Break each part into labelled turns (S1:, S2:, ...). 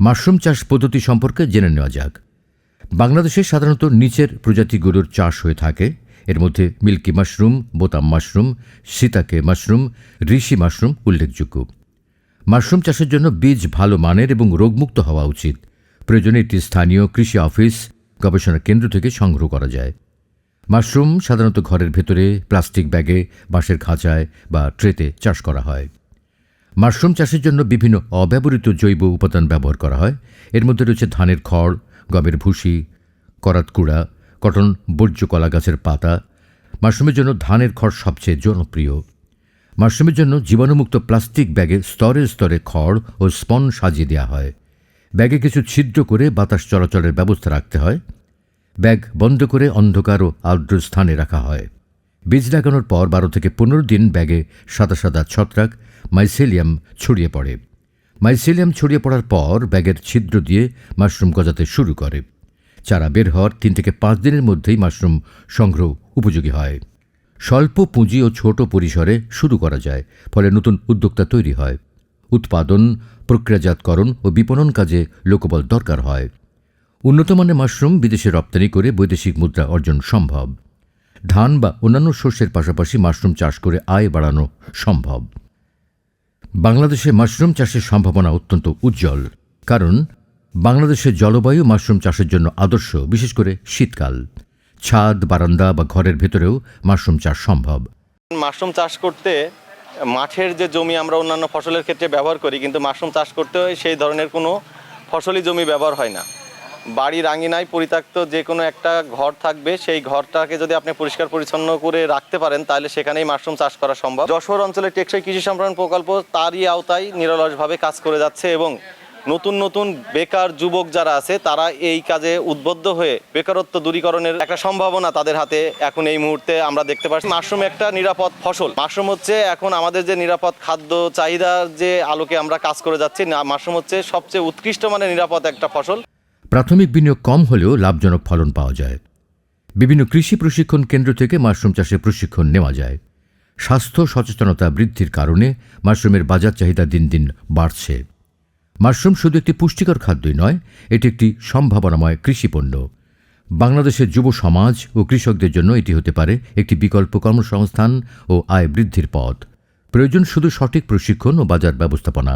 S1: Mushroom চাষ পদ্ধতি সম্পর্কে জেনে নেওয়া যাক। বাংলাদেশে সাধারণত নিচের প্রজাতি গরুর চাষ হয়ে থাকে। এর মধ্যে মিল্কি মাশরুম, বোতাম mushroom, shiitake mushroom, reishi mushroom উল্লেখযোগ্য। মাশরুম চাষের জন্য বীজ ভালো মানের এবং রোগমুক্ত হওয়া উচিত। প্রয়োজনে একটি স্থানীয় কৃষি অফিস, গবেষণা কেন্দ্র থেকে সংগ্রহ করা যায়। মাশরুম সাধারণত ঘরের ভেতরে, প্লাস্টিক ব্যাগে, বাঁশের খাঁচায় বা ট্রেতে চাষ করা হয়। মাশরুম চাষের জন্য বিভিন্ন অব্যবহৃত জৈব উপাদান ব্যবহার করা হয়। এর মধ্যে রয়েছে ধানের খড়, গমের ভুসি করাতকুড়া কটন বর্জ্য কলা গাছের পাতা। মাশরুমের জন্য ধানের খড় সবচেয়ে জনপ্রিয়। মাশরুমের জন্য জীবাণুমুক্ত প্লাস্টিক ব্যাগে স্তরে স্তরে খড় ও স্পন সাজিয়ে দেওয়া হয়। ব্যাগে কিছু ছিদ্র করে বাতাস চলাচলের ব্যবস্থা রাখতে হয়। ব্যাগ বন্ধ করে অন্ধকার ও আর্দ্র স্থানে রাখা হয়। বীজ লাগানোর পর বারো থেকে পনেরো দিন ব্যাগে সাদা সাদা ছত্রাক মাইসেলিয়াম ছড়িয়ে পড়ে। মাইসেলিয়াম ছড়িয়ে পড়ার পর ব্যাগের ছিদ্র দিয়ে মাশরুম গজাতে শুরু করে। চারা বের হওয়ার তিন থেকে পাঁচ দিনের মধ্যেই মাশরুম সংগ্রহ উপযোগী হয়। স্বল্প পুঁজি ও ছোট পরিসরে শুরু করা যায়, ফলে নতুন উদ্যোক্তা তৈরি হয়। উৎপাদন, প্রক্রিয়াজাতকরণ ও বিপণন কাজে লোকবল দরকার হয়। উন্নতমানের মাশরুম বিদেশে রপ্তানি করে বৈদেশিক মুদ্রা অর্জন সম্ভব। ধান বা অন্যান্য শস্যের পাশাপাশি মাশরুম চাষ করে আয় বাড়ানো সম্ভব। বাংলাদেশে মাশরুম চাষের সম্ভাবনা অত্যন্ত উজ্জ্বল, কারণ বাংলাদেশের জলবায়ু মাশরুম চাষের জন্য আদর্শ, বিশেষ করে শীতকাল। ছাদ, বারান্দা বা ঘরের ভেতরেও মাশরুম চাষ সম্ভব।
S2: মাশরুম চাষ করতে মাঠের যে জমি আমরা অন্যান্য ফসলের ক্ষেত্রে ব্যবহার করি, কিন্তু মাশরুম চাষ করতে সেই ধরনের কোনো ফসলি জমি ব্যবহার হয় না। বাড়ির আঙিনায় পরিত্যক্ত যে কোনো একটা ঘর থাকবে, সেই ঘরটাকে যদি আপনি পরিষ্কার পরিচ্ছন্ন করে রাখতে পারেন, তাহলে সেখানেই মাশরুম চাষ করা সম্ভব। যশোর অঞ্চলে টেকসই কৃষি সম্প্রসারণ প্রকল্প তারই আওতায় নিরলসভাবে কাজ করে যাচ্ছে এবং নতুন নতুন বেকার যুবক যারা আছে, তারা এই কাজে উদ্বুদ্ধ হয়ে বেকারত্ব দূরীকরণের একটা সম্ভাবনা তাদের হাতে এখন এই মুহূর্তে আমরা দেখতে পাচ্ছি। মাশরুম একটা নিরাপদ ফসল। মাশরুম হচ্ছে এখন আমাদের যে নিরাপদ খাদ্য চাহিদার যে আলোকে আমরা কাজ করে যাচ্ছি মাশরুম হচ্ছে সবচেয়ে উৎকৃষ্ট মানে নিরাপদ একটা ফসল।
S1: প্রাথমিক বিনিয়োগ কম হলেও লাভজনক ফলন পাওয়া যায়। বিভিন্ন কৃষি প্রশিক্ষণ কেন্দ্র থেকে মাশরুম চাষে প্রশিক্ষণ নেওয়া যায়। স্বাস্থ্য সচেতনতা বৃদ্ধির কারণে মাশরুমের বাজার চাহিদা দিন দিন বাড়ছে। মাশরুম শুধু একটি পুষ্টিকর খাদ্যই নয়, এটি একটি সম্ভাবনাময় কৃষিপণ্য বাংলাদেশের যুব সমাজ ও কৃষকদের জন্য এটি হতে পারে একটি বিকল্প কর্মসংস্থান ও আয় বৃদ্ধির পথ। প্রয়োজন শুধু সঠিক প্রশিক্ষণ ও বাজার ব্যবস্থাপনা।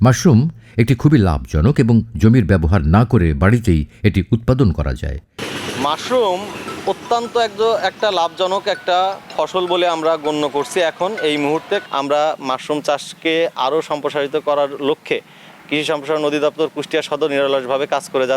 S1: মাশরুম একটি খুবই লাভজনক এবং জমির ব্যবহার না করে বাড়িতেই এটি উৎপাদন করা যায়।
S2: মাশরুম অত্যন্ত একটা লাভজনক একটা ফসল বলে আমরা গণ্য করছি এখন। এই মুহূর্তে আমরা মাশরুম চাষকে আরও সম্প্রসারিত করার লক্ষ্যে কৃষি সম্প্রসারণ অধিদপ্তর কুষ্টিয়া সদর নিরলসভাবে কাজ করে যাচ্ছে।